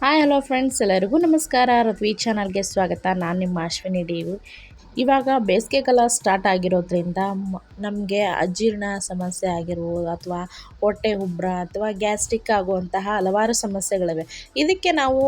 Hi, hello friends ಎಲ್ಲರಿಗೂ ನಮಸ್ಕಾರ. ರತ್ವಿ ಚಾನಲ್ಗೆ ಸ್ವಾಗತ. ನಾನು ನಿಮ್ಮ ಅಶ್ವಿನಿ ಡೇವು ಇವಾಗ ಬೇಸಿಗೆ ಕಾಲ ಸ್ಟಾರ್ಟ್ ಆಗಿರೋದ್ರಿಂದ ನಮಗೆ ಅಜೀರ್ಣ ಸಮಸ್ಯೆ ಆಗಿರ್ಬೋದು ಅಥವಾ ಹೊಟ್ಟೆ ಉಬ್ಬರ ಅಥವಾ ಗ್ಯಾಸ್ಟ್ರಿಕ್ ಆಗುವಂತಹ ಹಲವಾರು ಸಮಸ್ಯೆಗಳಿವೆ. ಇದಕ್ಕೆ ನಾವು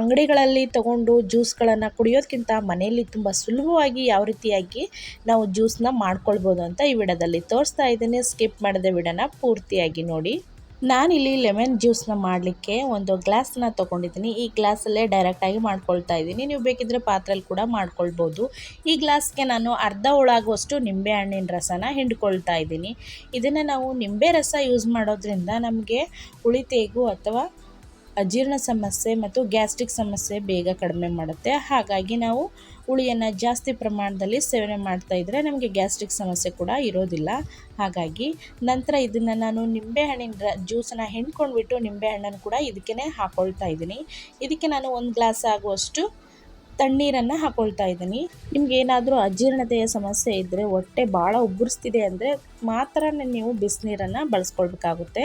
ಅಂಗಡಿಗಳಲ್ಲಿ ತಗೊಂಡು ಜ್ಯೂಸ್ಗಳನ್ನು ಕುಡಿಯೋದಕ್ಕಿಂತ ಮನೆಯಲ್ಲಿ ತುಂಬ ಸುಲಭವಾಗಿ ಯಾವ ರೀತಿಯಾಗಿ ನಾವು ಜ್ಯೂಸನ್ನ ಮಾಡ್ಕೊಳ್ಬೋದು ಅಂತ ಈ ವಿಡದಲ್ಲಿ ತೋರಿಸ್ತಾ ಇದ್ದೀನಿ. ಸ್ಕಿಪ್ ಮಾಡಿದ ವಿಡಿಯೋನ ಪೂರ್ತಿಯಾಗಿ ನೋಡಿ. ನಾನಿಲ್ಲಿ ಲೆಮನ್ ಜ್ಯೂಸನ್ನ ಮಾಡಲಿಕ್ಕೆ ಒಂದು ಗ್ಲಾಸನ್ನ ತೊಗೊಂಡಿದ್ದೀನಿ. ಈ ಗ್ಲಾಸಲ್ಲೇ ಡೈರೆಕ್ಟಾಗಿ ಮಾಡ್ಕೊಳ್ತಾ ಇದ್ದೀನಿ. ನೀವು ಬೇಕಿದ್ರೆ ಪಾತ್ರೆಯಲ್ಲಿ ಕೂಡ ಮಾಡ್ಕೊಳ್ಬೋದು. ಈ ಗ್ಲಾಸ್ಗೆ ನಾನು ಅರ್ಧ ಒಳಾಗುವಷ್ಟು ನಿಂಬೆ ಹಣ್ಣಿನ ರಸನ ಹಿಂಡ್ಕೊಳ್ತಾ ಇದ್ದೀನಿ. ಇದನ್ನು ನಾವು ನಿಂಬೆ ರಸ ಯೂಸ್ ಮಾಡೋದ್ರಿಂದ ನಮಗೆ ಉಳಿತೇಗು ಅಥವಾ ಅಜೀರ್ಣ ಸಮಸ್ಯೆ ಮತ್ತು ಗ್ಯಾಸ್ಟ್ರಿಕ್ ಸಮಸ್ಯೆ ಬೇಗ ಕಡಿಮೆ ಮಾಡುತ್ತೆ. ಹಾಗಾಗಿ ನಾವು ಹುಳಿಯನ್ನು ಜಾಸ್ತಿ ಪ್ರಮಾಣದಲ್ಲಿ ಸೇವನೆ ಮಾಡ್ತಾ ಇದ್ದರೆ ನಮಗೆ ಗ್ಯಾಸ್ಟ್ರಿಕ್ ಸಮಸ್ಯೆ ಕೂಡ ಇರೋದಿಲ್ಲ. ಹಾಗಾಗಿ ನಂತರ ಇದನ್ನು ನಾನು ನಿಂಬೆಹಣ್ಣಿನ ಜ್ಯೂಸನ್ನು ಹಿಂಡ್ಕೊಂಡ್ಬಿಟ್ಟು ನಿಂಬೆಹಣ್ಣನ್ನು ಕೂಡ ಇದಕ್ಕೇ ಹಾಕ್ಕೊಳ್ತಾ ಇದ್ದೀನಿ. ಇದಕ್ಕೆ ನಾನು ಒಂದು ಗ್ಲಾಸ್ ಆಗುವಷ್ಟು ತಣ್ಣೀರನ್ನು ಹಾಕೊಳ್ತಾ ಇದ್ದೀನಿ. ನಿಮ್ಗೆ ಏನಾದರೂ ಅಜೀರ್ಣತೆಯ ಸಮಸ್ಯೆ ಇದ್ದರೆ ಹೊಟ್ಟೆ ಭಾಳ ಉಬ್ಬರಿಸ್ತಿದೆ ಅಂದರೆ ಮಾತ್ರ ನೀವು ಬಿಸಿನೀರನ್ನು ಬಳಸ್ಕೊಳ್ಬೇಕಾಗುತ್ತೆ.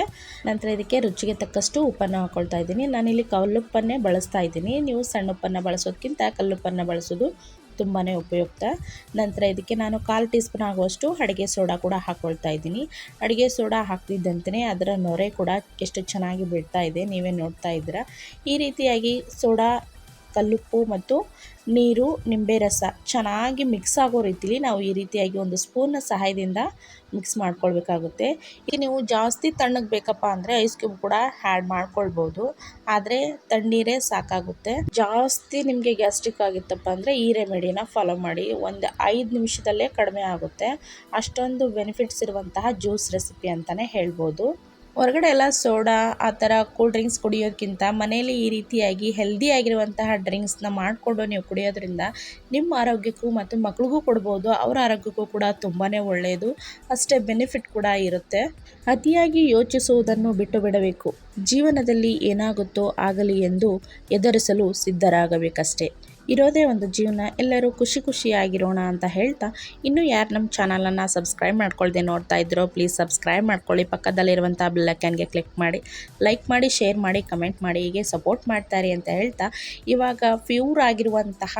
ನಂತರ ಇದಕ್ಕೆ ರುಚಿಗೆ ತಕ್ಕಷ್ಟು ಉಪ್ಪನ್ನು ಹಾಕೊಳ್ತಾ ಇದ್ದೀನಿ. ನಾನಿಲ್ಲಿ ಕಲ್ಲುಪ್ಪನ್ನೇ ಬಳಸ್ತಾ ಇದ್ದೀನಿ. ನೀವು ಸಣ್ಣ ಉಪ್ಪನ್ನು ಬಳಸೋದಕ್ಕಿಂತ ಕಲ್ಲುಪ್ಪನ್ನು ಬಳಸೋದು ತುಂಬಾ ಉಪಯುಕ್ತ. ನಂತರ ಇದಕ್ಕೆ ನಾನು ಕಾಲು ಟೀ ಸ್ಪೂನ್ ಆಗುವಷ್ಟು ಅಡುಗೆ ಸೋಡಾ ಕೂಡ ಹಾಕ್ಕೊಳ್ತಾ ಇದ್ದೀನಿ. ಅಡುಗೆ ಸೋಡಾ ಹಾಕ್ತಿದ್ದಂತೆ ಅದರ ನೊರೆ ಕೂಡ ಎಷ್ಟು ಚೆನ್ನಾಗಿ ಬಿಡ್ತಾ ಇದೆ, ನೀವೇ ನೋಡ್ತಾ ಇದ್ದೀರಾ. ಈ ರೀತಿಯಾಗಿ ಸೋಡಾ ಕಲ್ಲುಪ್ಪು ಮತ್ತು ನೀರು, ನಿಂಬೆ ರಸ ಚೆನ್ನಾಗಿ ಮಿಕ್ಸ್ ಆಗೋ ರೀತಿಲಿ ನಾವು ಈ ರೀತಿಯಾಗಿ ಒಂದು ಸ್ಪೂನ್ನ ಸಹಾಯದಿಂದ ಮಿಕ್ಸ್ ಮಾಡ್ಕೊಳ್ಬೇಕಾಗುತ್ತೆ. ಈಗ ನೀವು ಜಾಸ್ತಿ ತಣ್ಣಗೆ ಬೇಕಪ್ಪ ಅಂದರೆ ಐಸ್ ಕ್ಯೂಬ್ ಕೂಡ ಆ್ಯಡ್ ಮಾಡ್ಕೊಳ್ಬೋದು. ಆದರೆ ತಣ್ಣೀರೇ ಸಾಕಾಗುತ್ತೆ. ಜಾಸ್ತಿ ನಿಮಗೆ ಗ್ಯಾಸ್ಟ್ರಿಕ್ ಆಗಿತ್ತಪ್ಪ ಅಂದರೆ ಈ ರೆಮಿಡಿನ ಫಾಲೋ ಮಾಡಿ ಒಂದು ಐದು ನಿಮಿಷದಲ್ಲೇ ಕಡಿಮೆ ಆಗುತ್ತೆ. ಅಷ್ಟೊಂದು ಬೆನಿಫಿಟ್ಸ್ ಇರುವಂತಹ ಜ್ಯೂಸ್ ರೆಸಿಪಿ ಅಂತಲೇ ಹೇಳ್ಬೋದು. ಹೊರಗಡೆ ಎಲ್ಲ ಸೋಡಾ, ಆ ಥರ ಕೂಲ್ ಡ್ರಿಂಕ್ಸ್ ಕುಡಿಯೋದಕ್ಕಿಂತ ಮನೆಯಲ್ಲಿ ಈ ರೀತಿಯಾಗಿ ಹೆಲ್ದಿ ಆಗಿರುವಂತಹ ಡ್ರಿಂಕ್ಸ್ನ ಮಾಡಿಕೊಂಡು ನೀವು ಕುಡಿಯೋದ್ರಿಂದ ನಿಮ್ಮ ಆರೋಗ್ಯಕ್ಕೂ ಮತ್ತು ಮಕ್ಳಿಗೂ ಕೊಡ್ಬೋದು. ಅವರ ಆರೋಗ್ಯಕ್ಕೂ ಕೂಡ ತುಂಬಾ ಒಳ್ಳೆಯದು ಅಷ್ಟೇ ಬೆನಿಫಿಟ್ ಕೂಡ ಇರುತ್ತೆ. ಅತಿಯಾಗಿ ಯೋಚಿಸುವುದನ್ನು ಬಿಟ್ಟು ಬಿಡಬೇಕು. ಜೀವನದಲ್ಲಿ ಏನಾಗುತ್ತೋ ಆಗಲಿ ಎಂದು ಎದುರಿಸಲು ಸಿದ್ಧರಾಗಬೇಕಷ್ಟೇ. ಇರೋದೇ ಒಂದು ಜೀವನ, ಎಲ್ಲರೂ ಖುಷಿ ಖುಷಿಯಾಗಿರೋಣ ಅಂತ ಹೇಳ್ತಾ ಇನ್ನೂ ಯಾರು ನಮ್ಮ ಚಾನಲನ್ನು ಸಬ್ಸ್ಕ್ರೈಬ್ ಮಾಡ್ಕೊಳ್ದೆ ನೋಡ್ತಾ ಇದ್ರೋ ಪ್ಲೀಸ್ ಸಬ್ಸ್ಕ್ರೈಬ್ ಮಾಡ್ಕೊಳ್ಳಿ. ಪಕ್ಕದಲ್ಲಿರುವಂಥ ಬೆಲ್ಲಕ್ಕನ್ಗೆ ಕ್ಲಿಕ್ ಮಾಡಿ ಲೈಕ್ ಮಾಡಿ ಶೇರ್ ಮಾಡಿ ಕಮೆಂಟ್ ಮಾಡಿ, ಹೀಗೆ ಸಪೋರ್ಟ್ ಮಾಡ್ತಾರೆ ಅಂತ ಹೇಳ್ತಾ ಇವಾಗ ಪ್ಯೂರ್ ಆಗಿರುವಂತಹ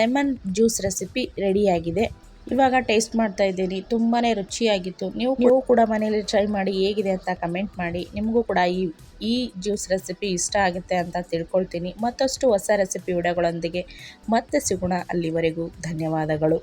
ಲೆಮನ್ ಜ್ಯೂಸ್ ರೆಸಿಪಿ ರೆಡಿಯಾಗಿದೆ ಇವಾಗ ಟೇಸ್ಟ್ ಮಾಡ್ತಾ ಇದ್ದೀನಿ. ತುಂಬಾ ರುಚಿಯಾಗಿತ್ತು. ನೀವು ನೀವು ಕೂಡ ಮನೇಲಿ ಟ್ರೈ ಮಾಡಿ ಹೇಗಿದೆ ಅಂತ ಕಮೆಂಟ್ ಮಾಡಿ. ನಿಮಗೂ ಕೂಡ ಈ ಈ ಜ್ಯೂಸ್ ರೆಸಿಪಿ ಇಷ್ಟ ಆಗುತ್ತೆ ಅಂತ ತಿಳ್ಕೊಳ್ತೀನಿ. ಮತ್ತಷ್ಟು ಹೊಸ ರೆಸಿಪಿ ವಿಡಿಯೋಗಳೊಂದಿಗೆ ಮತ್ತೆ ಸಿಗೋಣ. ಅಲ್ಲಿವರೆಗೂ ಧನ್ಯವಾದಗಳು.